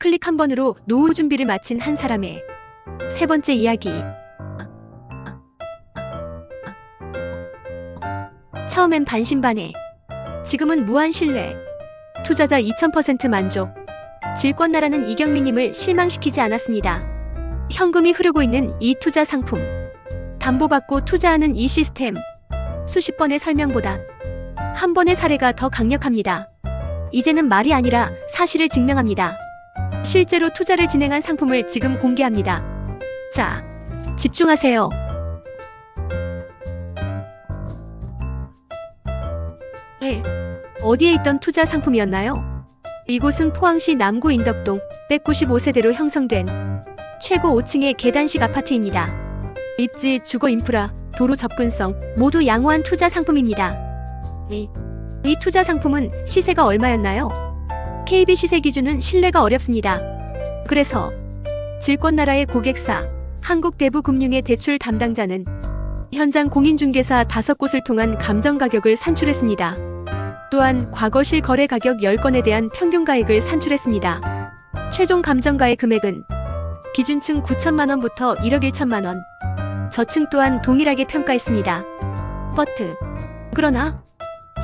클릭 한 번으로 노후 준비를 마친 한 사람의 세 번째 이야기. 처음엔 반신반의, 지금은 무한 신뢰. 투자자 2000% 만족. 질권나라는 이경민님을 실망시키지 않았습니다. 현금이 흐르고 있는 이 투자 상품. 담보받고 투자하는 이 시스템. 수십 번의 설명보다 한 번의 사례가 더 강력합니다. 이제는 말이 아니라 사실을 증명합니다. 실제로 투자를 진행한 상품을 지금 공개합니다. 자, 집중하세요. 1. 어디에 있던 투자 상품이었나요? 이곳은 포항시 남구 인덕동 195세대로 형성된 최고 5층의 계단식 아파트입니다. 입지, 주거 인프라, 도로 접근성 모두 양호한 투자 상품입니다. 이, 이 투자 상품은 시세가 얼마였나요? KB 시세 기준은 신뢰가 어렵습니다. 그래서 질권 나라의 고객사 한국대부금융의 대출 담당자는 현장 공인중개사 5곳을 통한 감정 가격을 산출했습니다. 또한 과거 실거래 가격 10건에 대한 평균 가액을 산출했습니다. 최종 감정가의 금액은 기준층 9천만 원부터 1억 1천만 원, 저층 또한 동일하게 평가했습니다. 버트. 그러나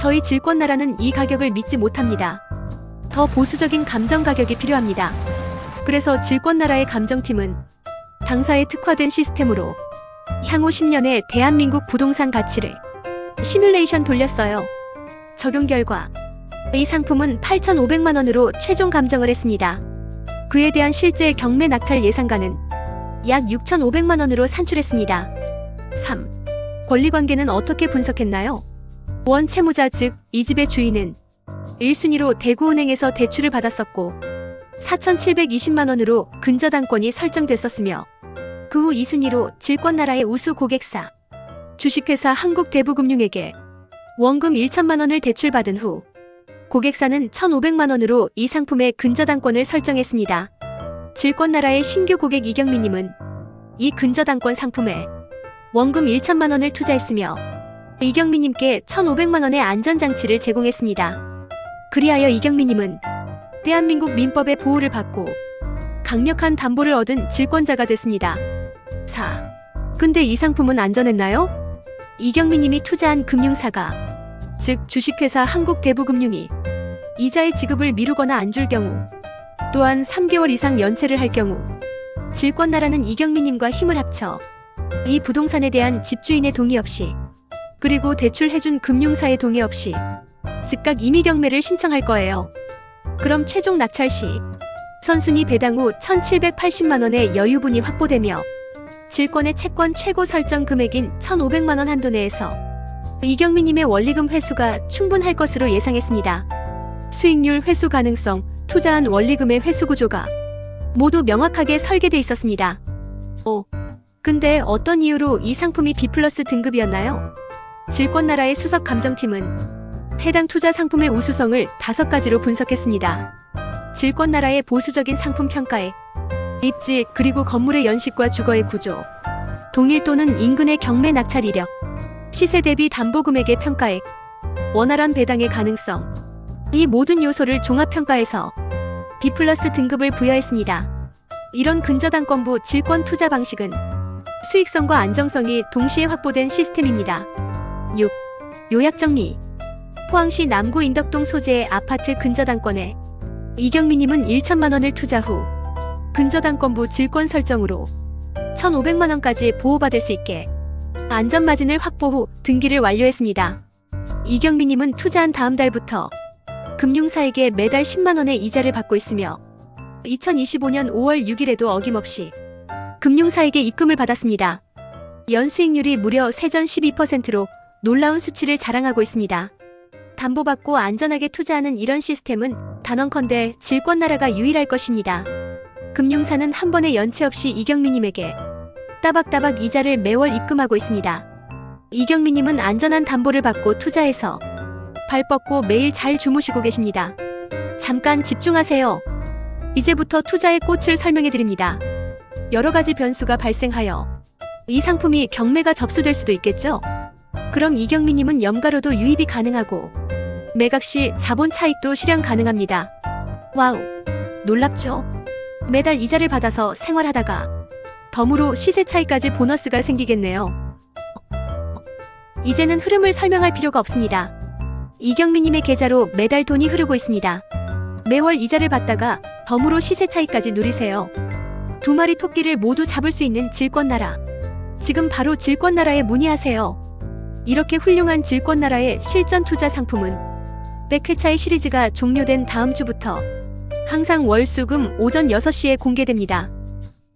저희 질권나라는 이 가격을 믿지 못합니다. 더 보수적인 감정 가격이 필요합니다. 그래서 질권 나라의 감정팀은 당사에 특화된 시스템으로 향후 10년의 대한민국 부동산 가치를 시뮬레이션 돌렸어요. 적용 결과 이 상품은 8,500만 원으로 최종 감정을 했습니다. 그에 대한 실제 경매 낙찰 예상가는 약 6,500만 원으로 산출했습니다. 3. 권리관계는 어떻게 분석했나요? 원 채무자 즉 이 집의 주인은 1순위로 대구은행에서 대출을 받았었고 4,720만 원으로 근저당권이 설정됐었으며 그 후 2순위로 질권나라의 우수 고객사 주식회사 한국대부금융에게 원금 1천만 원을 대출받은 후 고객사는 1,500만 원으로 이 상품의 근저당권을 설정했습니다. 질권나라의 신규 고객 이경민님은 이 근저당권 상품에 원금 1천만 원을 투자했으며 이경민님께 1,500만 원의 안전장치를 제공했습니다. 그리하여 이경민님은 대한민국 민법의 보호를 받고 강력한 담보를 얻은 질권자가 됐습니다. 4. 근데 이 상품은 안전했나요? 이경민님이 투자한 금융사가 즉 주식회사 한국대부금융이 이자의 지급을 미루거나 안 줄 경우 또한 3개월 이상 연체를 할 경우 질권나라는 이경민님과 힘을 합쳐 이 부동산에 대한 집주인의 동의 없이 그리고 대출해준 금융사의 동의 없이 즉각 임의 경매를 신청할 거예요. 그럼 최종 낙찰 시 선순위 배당 후 1,780만 원의 여유분이 확보되며 질권의 채권 최고 설정 금액인 1,500만 원 한도 내에서 이경민님의 원리금 회수가 충분할 것으로 예상했습니다. 수익률 회수 가능성, 투자한 원리금의 회수 구조가 모두 명확하게 설계돼 있었습니다. 오, 근데 어떤 이유로 이 상품이 B 플러스 등급이었나요? 질권나라의 수석 감정팀은 해당 투자 상품의 우수성을 다섯 가지로 분석했습니다. 질권 나라의 보수적인 상품 평가에 입지 그리고 건물의 연식과 주거의 구조, 동일 또는 인근의 경매 낙찰 이력, 시세 대비 담보 금액의 평가액, 원활한 배당의 가능성, 이 모든 요소를 종합 평가해서 B 플러스 등급을 부여했습니다. 이런 근저당권부 질권 투자 방식은 수익성과 안정성이 동시에 확보된 시스템입니다. 6. 요약 정리. 포항시 남구 인덕동 소재의 아파트 근저당권에 이경민님은 1천만 원을 투자 후 근저당권부 질권 설정으로 1,500만 원까지 보호받을 수 있게 안전마진을 확보 후 등기를 완료했습니다. 이경민님은 투자한 다음 달부터 금융사에게 매달 10만 원의 이자를 받고 있으며 2025년 5월 6일에도 어김없이 금융사에게 입금을 받았습니다. 연수익률이 무려 세전 12%로 놀라운 수치를 자랑하고 있습니다. 담보받고 안전하게 투자하는 이런 시스템은 단언컨대 질권 나라가 유일할 것입니다. 금융사는 한 번의 연체 없이 이경민님에게 따박따박 이자를 매월 입금하고 있습니다. 이경민님은 안전한 담보를 받고 투자해서 발 뻗고 매일 잘 주무시고 계십니다. 잠깐 집중하세요. 이제부터 투자의 꽃을 설명해 드립니다. 여러 가지 변수가 발생하여 이 상품이 경매가 접수될 수도 있겠죠? 그럼 이경민님은 염가로도 유입이 가능하고 매각 시 자본 차익도 실현 가능합니다. 와우! 놀랍죠? 매달 이자를 받아서 생활하다가 덤으로 시세 차이까지 보너스가 생기겠네요. 이제는 흐름을 설명할 필요가 없습니다. 이경미님의 계좌로 매달 돈이 흐르고 있습니다. 매월 이자를 받다가 덤으로 시세 차이까지 누리세요. 두 마리 토끼를 모두 잡을 수 있는 질권나라. 지금 바로 질권나라에 문의하세요. 이렇게 훌륭한 질권나라의 실전 투자 상품은 백회차의 시리즈가 종료된 다음 주부터 항상 월수금 오전 6시에 공개됩니다.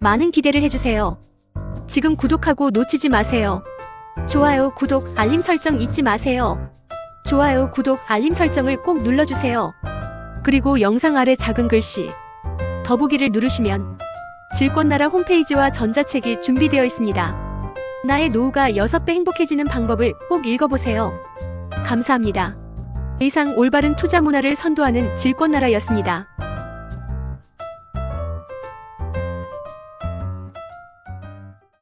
많은 기대를 해주세요. 지금 구독하고 놓치지 마세요. 좋아요, 구독, 알림 설정 잊지 마세요. 좋아요, 구독, 알림 설정을 꼭 눌러주세요. 그리고 영상 아래 작은 글씨 더보기를 누르시면 질권나라 홈페이지와 전자책이 준비되어 있습니다. 나의 노후가 6배 행복해지는 방법을 꼭 읽어보세요. 감사합니다. 이상 올바른 투자 문화를 선도하는 질권 나라였습니다.